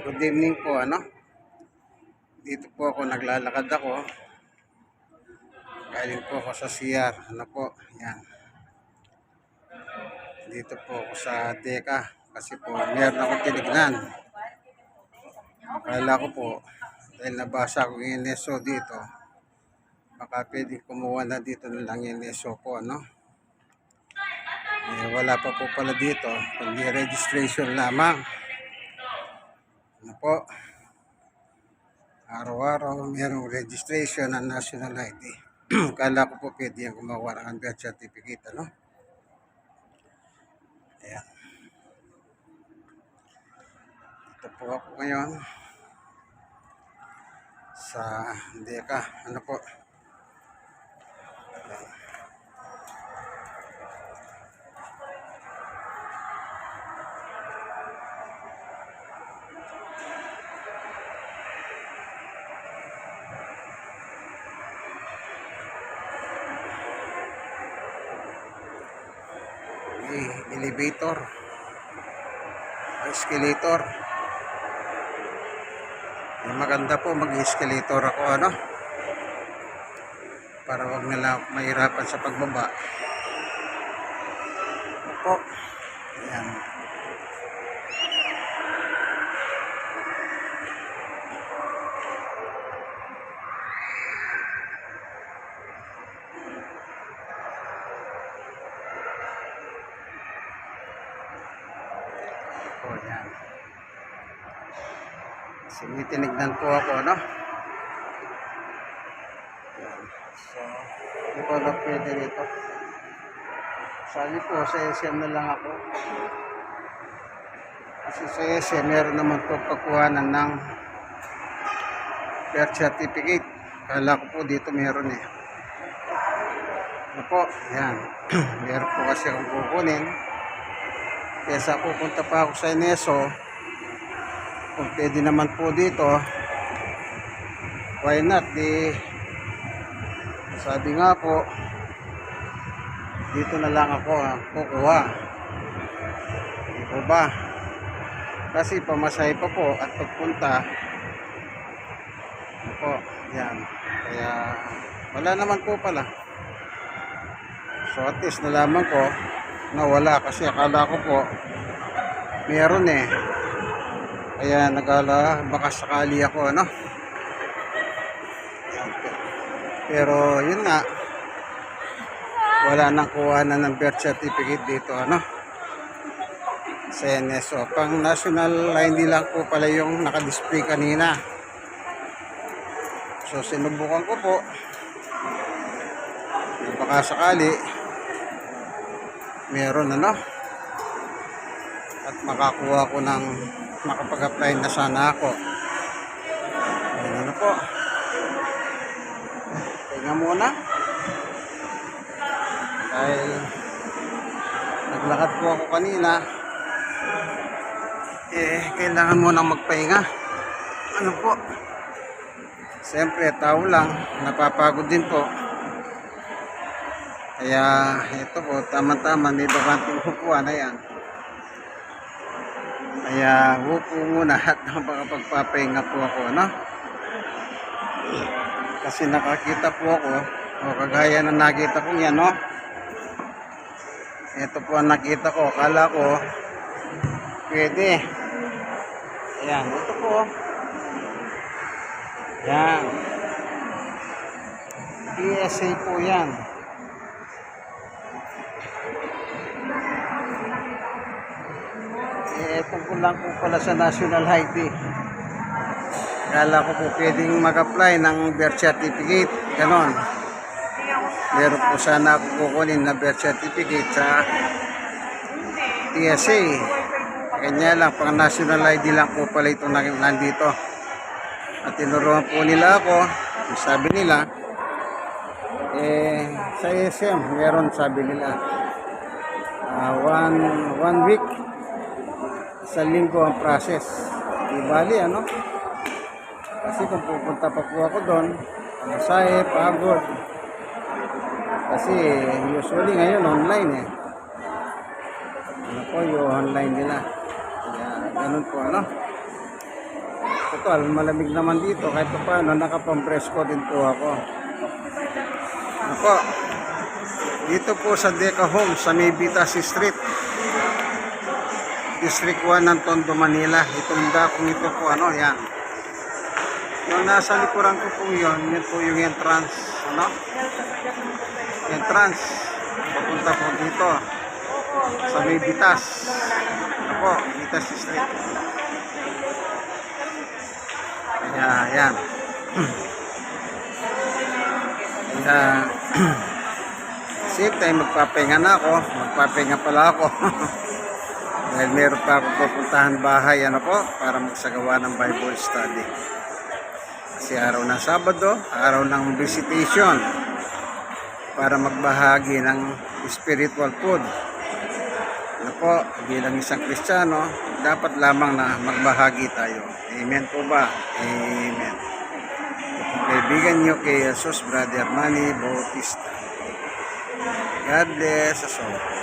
Good evening po, ano? Dito po ako, naglalakad ako. Galing po ako sa CR. Ano po, yan. Dito po ako sa Deka. Kasi po, meron akong tinignan. Akala ko po, dahil nabasa ko yung NSO dito, baka pwede kumuha na dito na lang yung NSO ko, ano? Eh, wala pa po pala dito, kundi registration lamang. Ano po? Araw-araw merong registration ng national ID. Kala ko po pwede yung gumawa ng birth certificate, ano? Ayan. Ito po ako ngayon sa Deka. Ano po? Ayan. Elevator. Escalator. Eh, maganda po mag escalator ako ano? Para wag nila mahirapan sa pagbaba. Opo sinitinignan po ako yan so hindi ko na pwede dito. Sabi po sa SM na lang ako. Kasi sa SM meron naman po pagkuhanan ng birth certificate. Kala ko po dito meron eh. Ano po? Yan. Meron po kasi akong kukunin. Kesa pupunta pa ako sa Ineso kung pwede naman po dito why not? Di sabi nga po dito na lang ako ha, kukuha. Di po ba? Kasi pamasahe pa po at pagpunta ano po yan. Kaya wala naman po pala. So at least nalaman ko na wala kasi akala ko po meron eh kaya nagala baka sakali ako ano? Pero yun nga. Wala nang kuha na ng birth certificate dito ano? Sa NSO pang national ID lang po pala yung nakadisplay kanina. So sinubukan ko po. Baka sakali meron ano? At makakuha ko ng makapag-apply na sana ako. Ayun ano po? Tingnan muna. Dahil naglakad po ako kanina eh kailangan mo nang magpahinga. Ano po? Siyempre tao lang. Napapagod din po. Kaya ito po, tama-tama may bakanting upuan. Na yan. Kaya upo muna at makapagpapahinga po ako, ano? Kasi nakakita po ako, o kagaya na nakita ko yan, no? Ito po ang nakita ko, akala ko, pwede. Ayan, ito po. Yan. PSA po yan. Tungkol lang po pala sa national ID. Kala ko po pwedeng mag-apply ng birth certificate. Ganon. Meron po sana ako kukunin na birth certificate sa TSA. Kanya lang, pang national ID lang po pala ito na nandito. At tinuruan po nila ako, sabi nila, eh, sa SM, meron sabi nila, ah, one, one week sa linggo ang process. Di bali, ano? Kasi kung pupunta pa po ako doon, masahe, pagod. Kasi usually ngayon online eh. Ano po yung online nila. Kaya ganun po ano. total, malamig naman dito. Kahit pa paano, nakapampresko din po ako. Ako, dito po sa Deca Home, sa Maybitas Street. District 1 ng Tondo, Manila. Itong dakong ito po, ano, yan. Yung nasa likuran ko po yun, yun po yung entrance, ano? Entrance. Papunta po dito. Sa Maybitas. Ako, Maybitas Street. Kaya, yan. Kaya, same time, magpapahinga na ako. Magpapahinga pala ako. Dahil meron pa akong pupuntahan bahay, ano po, para magsagawa ng Bible study. Kasi araw ng Sabado, araw ng visitation para magbahagi ng spiritual food. Ano po, bilang isang Kristiyano, dapat lamang na magbahagi tayo. Amen po ba? Amen. Kaibigan nyo kay Jesus, Brother Manny Bautista. God bless us all.